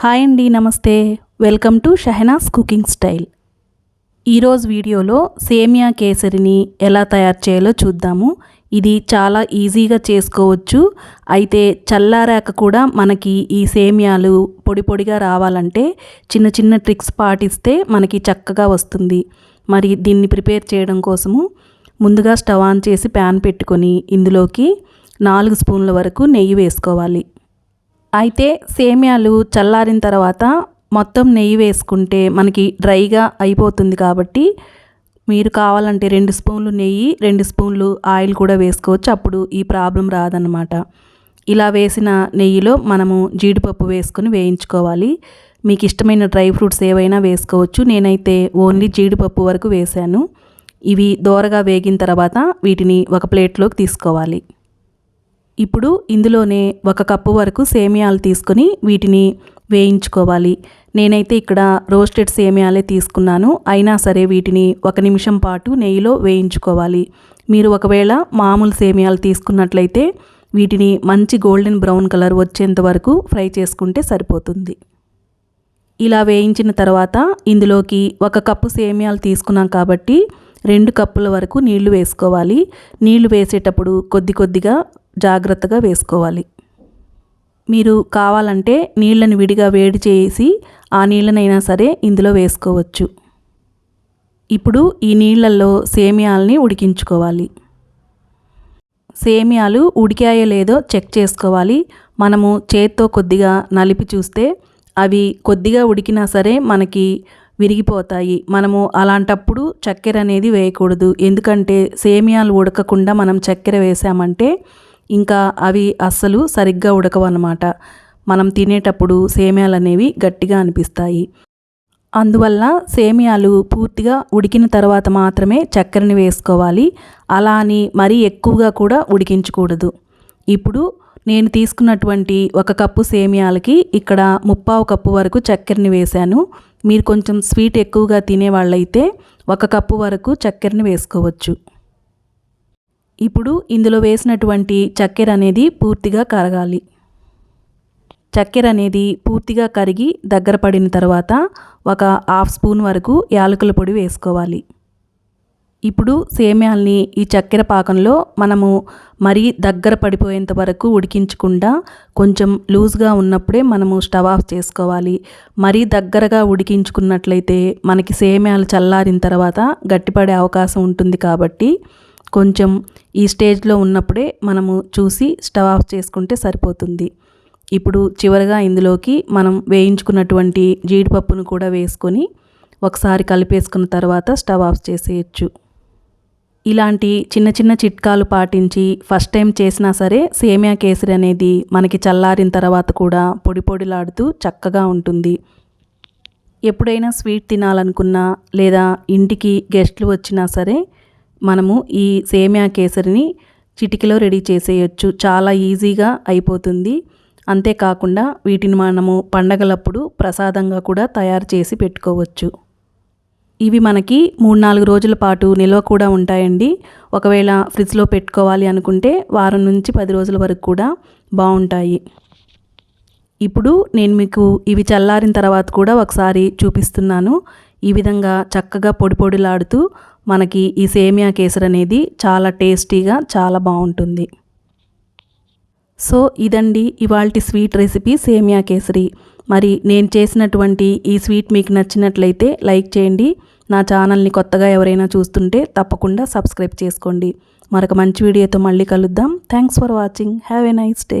Hi అండి నమస్తే. Welcome to Shahnaz cooking style. ఈరోజు వీడియోలో సేమియా కేసరిని ఎలా తయారు చేయాలో చూద్దాము. ఇది చాలా ఈజీగా చేసుకోవచ్చు. అయితే చల్లారాక కూడా మనకి ఈ సేమియాలు పొడి పొడిగా రావాలంటే చిన్న చిన్న ట్రిక్స్ పాటిస్తే మనకి చక్కగా వస్తుంది. మరి దీన్ని ప్రిపేర్ చేయడం కోసము ముందుగా స్టవ్ ఆన్ చేసి ప్యాన్ పెట్టుకొని ఇందులోకి నాలుగు స్పూన్ల వరకు నెయ్యి వేసుకోవాలి. అయితే సేమ్యాలు చల్లారిన తర్వాత మొత్తం నెయ్యి వేసుకుంటే మనకి డ్రైగా అయిపోతుంది కాబట్టి మీరు కావాలంటే రెండు స్పూన్లు నెయ్యి రెండు స్పూన్లు ఆయిల్ కూడా వేసుకోవచ్చు. అప్పుడు ఈ ప్రాబ్లం రాదనమాట ఇలా వేసిన నెయ్యిలో మనము జీడిపప్పు వేసుకొని వేయించుకోవాలి. మీకు ఇష్టమైన డ్రై ఫ్రూట్స్ ఏవైనా వేసుకోవచ్చు. నేనైతే ఓన్లీ జీడిపప్పు వరకు వేశాను. ఇవి దోరగా వేగిన తర్వాత వీటిని ఒక ప్లేట్లోకి తీసుకోవాలి. ఇప్పుడు ఇందులోనే ఒక కప్పు వరకు సేమియాలు తీసుకొని వీటిని వేయించుకోవాలి. నేనైతే ఇక్కడ రోస్టెడ్ సేమియాలే తీసుకున్నాను. అయినా సరే వీటిని ఒక నిమిషం పాటు నెయ్యిలో వేయించుకోవాలి. మీరు ఒకవేళ మామూలు సేమియాలు తీసుకున్నట్లయితే వీటిని మంచి గోల్డెన్ బ్రౌన్ కలర్ వచ్చేంత వరకు ఫ్రై చేసుకుంటే సరిపోతుంది. ఇలా వేయించిన తర్వాత ఇందులోకి ఒక కప్పు సేమియాలు తీసుకున్నాం కాబట్టి రెండు కప్పుల వరకు నీళ్ళు వేసుకోవాలి. నీళ్ళు వేసేటప్పుడు కొద్ది కొద్దిగా జాగ్రత్తగా వేసుకోవాలి. మీరు కావాలంటే నీళ్ళని విడిగా వేడి చేసి ఆ నీళ్ళనైనా సరే ఇందులో వేసుకోవచ్చు. ఇప్పుడు ఈ నీళ్ళల్లో సేమియాలని ఉడికించుకోవాలి. సేమియాలు ఉడికాయో లేదో చెక్ చేసుకోవాలి. మనము చేత్తో కొద్దిగా నలిపి చూస్తే అవి కొద్దిగా ఉడికినా సరే మనకి విరిగిపోతాయి. మనము అలాంటప్పుడు చక్కెర అనేది వేయకూడదు. ఎందుకంటే సేమియాలు ఉడకకుండా మనం చక్కెర వేసామంటే ఇంకా అవి అస్సలు సరిగ్గా ఉడకవన్నమాట. మనం తినేటప్పుడు సేమ్యాలు అనేవి గట్టిగా అనిపిస్తాయి. అందువల్ల సేమియాలు పూర్తిగా ఉడికిన తర్వాత మాత్రమే చక్కెరని వేసుకోవాలి. అలా అని మరీ ఎక్కువగా కూడా ఉడికించకూడదు. ఇప్పుడు నేను తీసుకున్నటువంటి ఒక కప్పు సేమియాలకి ఇక్కడ ముప్పావు కప్పు వరకు చక్కెరని వేశాను. మీరు కొంచెం స్వీట్ ఎక్కువగా తినేవాళ్ళైతే ఒక కప్పు వరకు చక్కెరని వేసుకోవచ్చు. ఇప్పుడు ఇందులో వేసినటువంటి చక్కెర అనేది పూర్తిగా కరగాలి. చక్కెర అనేది పూర్తిగా కరిగి దగ్గర పడిన తర్వాత ఒక హాఫ్ స్పూన్ వరకు యాలకుల పొడి వేసుకోవాలి. ఇప్పుడు సేమ్యాల్ని ఈ చక్కెర పాకంలో మనము మరీ దగ్గర పడిపోయేంత వరకు ఉడికించకుండా కొంచెం లూజ్గా ఉన్నప్పుడే మనము స్టవ్ ఆఫ్ చేసుకోవాలి. మరీ దగ్గరగా ఉడికించుకున్నట్లయితే మనకి సేమ్యాలు చల్లారిన తర్వాత గట్టిపడే అవకాశం ఉంటుంది కాబట్టి కొంచెం ఈ స్టేజ్లో ఉన్నప్పుడే మనము చూసి స్టవ్ ఆఫ్ చేసుకుంటే సరిపోతుంది. ఇప్పుడు చివరగా ఇందులోకి మనం వేయించుకున్నటువంటి జీడిపప్పును కూడా వేసుకొని ఒకసారి కలిపేసుకున్న తర్వాత స్టవ్ ఆఫ్ చేసేయచ్చు. ఇలాంటి చిన్న చిన్న చిట్కాలు పాటించి ఫస్ట్ టైం చేసినా సరే సేమియా కేసరి అనేది మనకి చల్లారిన తర్వాత కూడా పొడి పొడిలాడుతూ చక్కగా ఉంటుంది. ఎప్పుడైనా స్వీట్ తినాలనుకున్నా లేదా ఇంటికి గెస్ట్లు వచ్చినా సరే మనము ఈ సేమియా కేసరిని చిటికలో రెడీ చేసేయచ్చు. చాలా ఈజీగా అయిపోతుంది. అంతేకాకుండా వీటిని మనము పండగలప్పుడు ప్రసాదంగా కూడా తయారు చేసి పెట్టుకోవచ్చు. ఇవి మనకి మూడు నాలుగు రోజుల పాటు నిల్వ కూడా ఉంటాయండి. ఒకవేళ ఫ్రిడ్జ్లో పెట్టుకోవాలి అనుకుంటే వారం నుంచి పది రోజుల వరకు కూడా బాగుంటాయి. ఇప్పుడు నేను మీకు ఇవి చల్లారిన తర్వాత కూడా ఒకసారి చూపిస్తున్నాను. ఈ విధంగా చక్కగా పొడి పొడిలాడుతూ మనకి ఈ సేమియా కేసర్ అనేది చాలా టేస్టీగా చాలా బాగుంటుంది. సో ఇదండి ఇవాల్టి స్వీట్ రెసిపీ సేమియా కేసరి. మరి నేను చేసినటువంటి ఈ స్వీట్ మీకు నచ్చినట్లయితే లైక్ చేయండి. నా ఛానల్ని కొత్తగా ఎవరైనా చూస్తుంటే తప్పకుండా సబ్స్క్రైబ్ చేసుకోండి. మరొక మంచి వీడియోతో మళ్ళీ కలుద్దాం. Thanks for watching. Have a nice day.